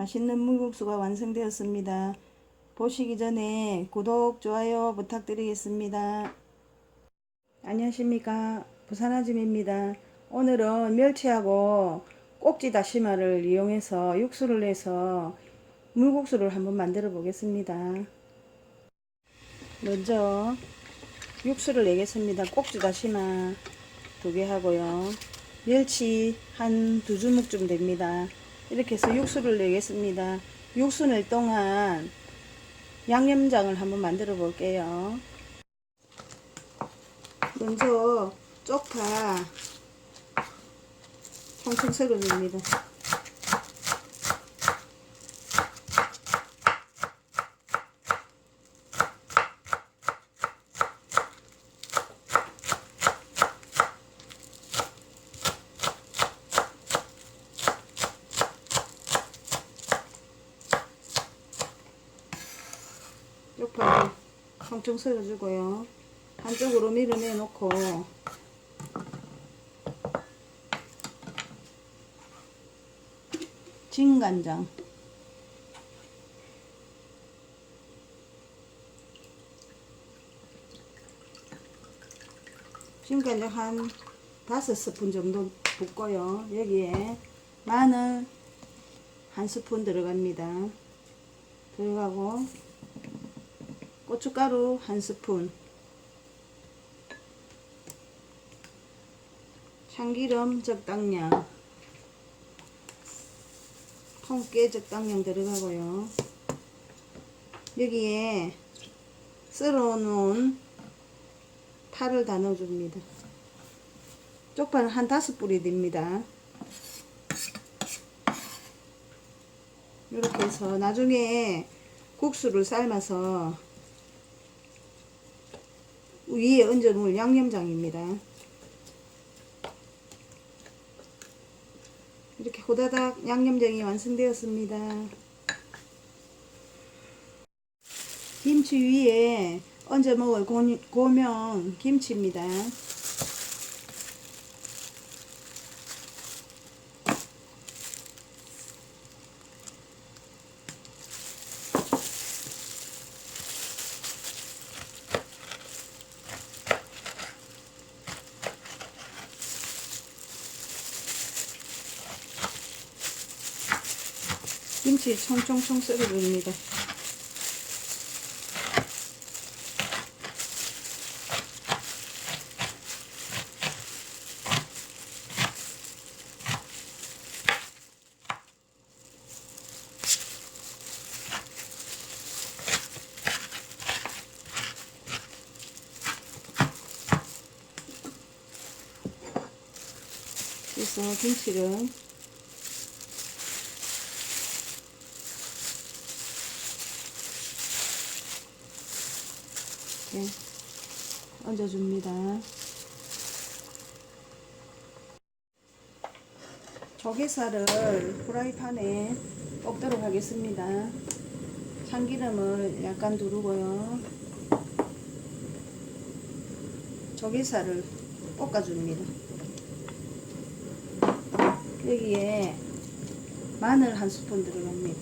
맛있는 물국수가 완성되었습니다. 보시기 전에 구독, 좋아요 부탁드리겠습니다. 안녕하십니까. 부산아줌입니다. 오늘은 멸치하고 꼭지 다시마를 이용해서 육수를 내서 물국수를 한번 만들어 보겠습니다. 먼저 육수를 내겠습니다. 꼭지 다시마 두 개 하고요. 멸치 한 두 주먹쯤 됩니다. 이렇게 해서 육수를 내겠습니다. 육수 낼 동안 양념장을 한번 만들어 볼게요. 먼저 쪽파 청청 썰어줍니다. 쪽파를 청청 썰어주고요. 한쪽으로 밀어내 놓고 진간장 진간장 한 다섯 스푼 정도 붓고요. 여기에 마늘 한 스푼 들어갑니다. 들어가고 고춧가루 한 스푼 참기름 적당량 통깨 적당량 들어가고요. 여기에 썰어 놓은 파를 다 넣어줍니다. 쪽파는 한 다섯 뿌리 됩니다. 이렇게 해서 나중에 국수를 삶아서 위에 얹어 놓을 양념장입니다. 이렇게 호다닥 양념장이 완성되었습니다. 김치 위에 얹어 먹을 고, 고명 김치입니다. 김치 총총총 썰어줍니다. 그래서 김치를 이렇게 얹어줍니다. 조개살을 프라이팬에 볶도록 하겠습니다. 참기름을 약간 두르고요. 조개살을 볶아줍니다. 여기에 마늘 한 스푼 들어갑니다.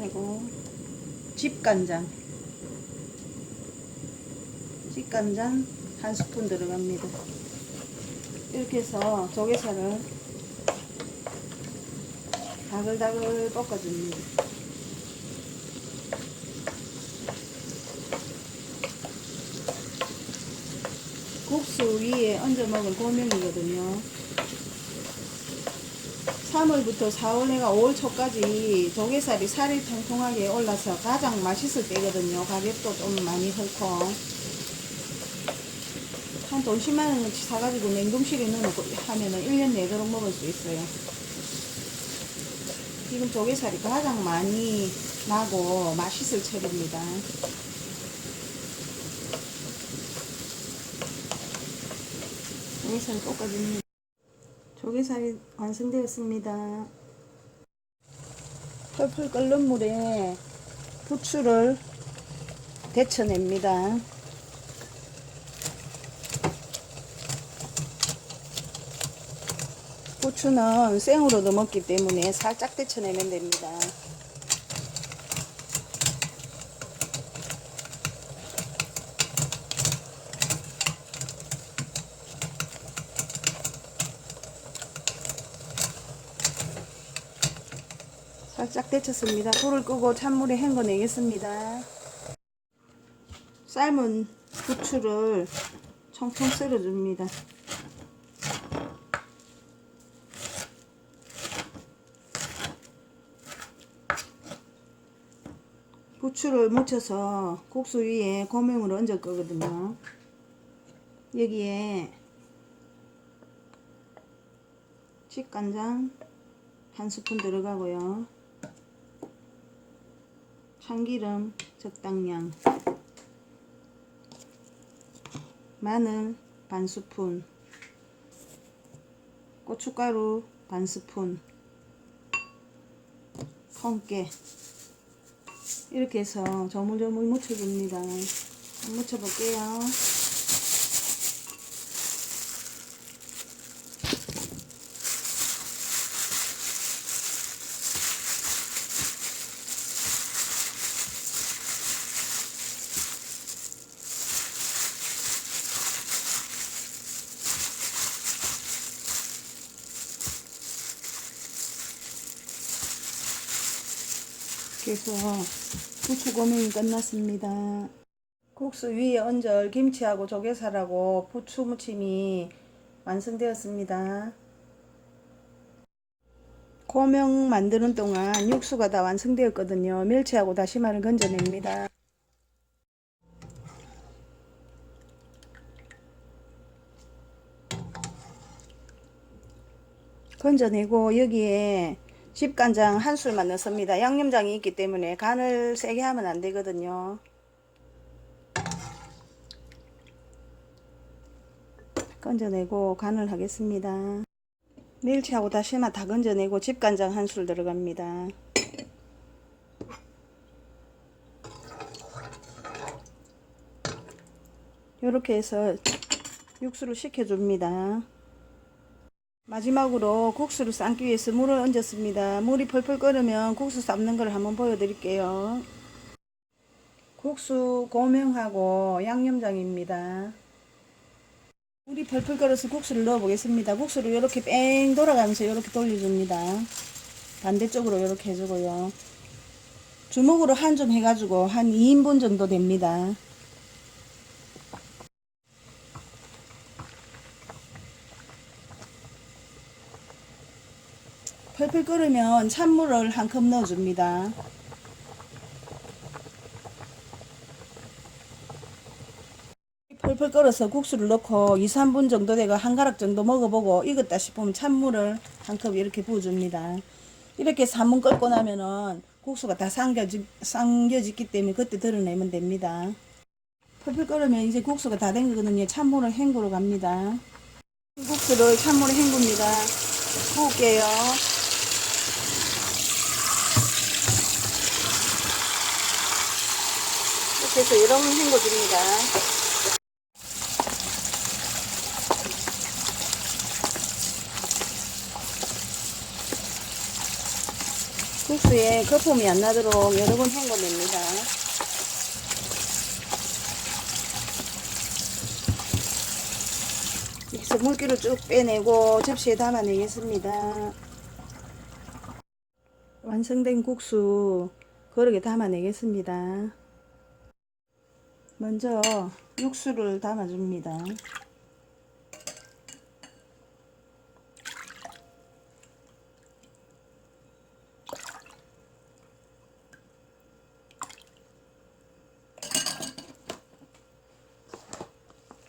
하고 집간장. 집간장 한 스푼 들어갑니다. 이렇게 해서 조개살을 다글다글 볶아줍니다. 국수 위에 얹어 먹을 고명이거든요 3월부터 4월 내가 5월 초까지 조개살이 살이 통통하게 올라서 가장 맛있을 때거든요. 가격도 좀 많이 헐고. 한돈 10만원어치 사가지고 냉동실에 넣어놓고 하면은 1년 내도록 먹을 수 있어요. 지금 조개살이 가장 많이 나고 맛있을 철입니다. 조개살 볶아줍니다. 조개살이 완성되었습니다. 펄펄 끓는 물에 부추를 데쳐냅니다. 부추는 생으로도 먹기 때문에 살짝 데쳐내면 됩니다. 살짝 데쳤습니다. 불을 끄고 찬물에 헹궈 내겠습니다. 삶은 부추를 청청 썰어줍니다. 부추를 묻혀서 국수 위에 고명을 얹을 거거든요. 여기에 집간장 한 스푼 들어가고요. 참기름 적당량 마늘 반 스푼 고춧가루 반 스푼 성게 이렇게 해서 저물저물 묻혀줍니다. 한번 묻혀볼게요. 그래서 부추 고명이 끝났습니다. 국수 위에 얹을 김치하고 조개살하고 부추 무침이 완성되었습니다. 고명 만드는 동안 육수가 다 완성되었거든요. 멸치하고 다시마를 건져냅니다. 건져내고 여기에 집간장 한 술만 넣습니다. 양념장이 있기 때문에 간을 세게 하면 안 되거든요. 건져내고 간을 하겠습니다. 멸치하고 다시마 다 건져내고 집간장 한 술 들어갑니다. 이렇게 해서 육수를 식혀줍니다. 마지막으로 국수를 삶기 위해서 물을 얹었습니다. 물이 펄펄 끓으면 국수 삶는 걸 한번 보여드릴게요. 국수 고명하고 양념장입니다. 물이 펄펄 끓어서 국수를 넣어 보겠습니다. 국수를 이렇게 뺑 돌아가면서 이렇게 돌려줍니다. 반대쪽으로 이렇게 해주고요. 주먹으로 한줌 해가지고 한 2인분 정도 됩니다. 펄펄 끓으면 찬물을 한 컵 넣어줍니다. 펄펄 끓어서 국수를 넣고 2, 3분 정도 되고 한 가락 정도 먹어보고 익었다 싶으면 찬물을 한 컵 이렇게 부어줍니다. 이렇게 3분 끓고 나면은 국수가 다 삼겨지, 삼겨졌기 때문에 그때 드러내면 됩니다. 펄펄 끓으면 이제 국수가 다 된 거거든요. 찬물을 헹구러 갑니다. 국수를 찬물에 헹굽니다. 부을게요. 이렇게 해서 여러 번 헹궈줍니다. 국수에 거품이 안 나도록 여러 번 헹궈냅니다. 여기서 물기를 쭉 빼내고 접시에 담아내겠습니다. 완성된 국수 그릇에 담아내겠습니다. 먼저 육수를 담아줍니다.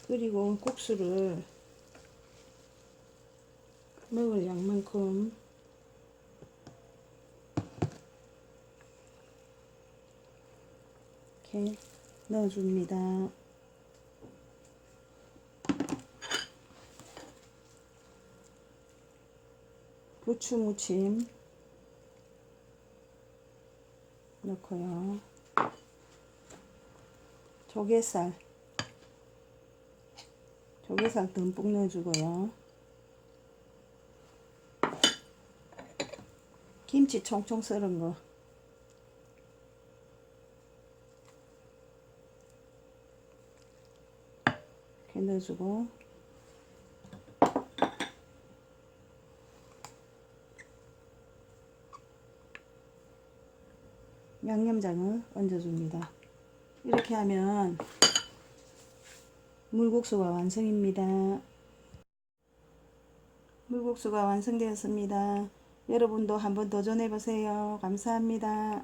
그리고 국수를 먹을 양만큼 이렇게 넣어줍니다. 부추 무침 넣고요. 조개살 조개살 듬뿍 넣어주고요. 김치 총총 썰은 거. 넣어주고 양념장을 얹어줍니다. 이렇게 하면 물국수가 완성입니다. 물국수가 완성되었습니다. 여러분도 한번 도전해 보세요. 감사합니다.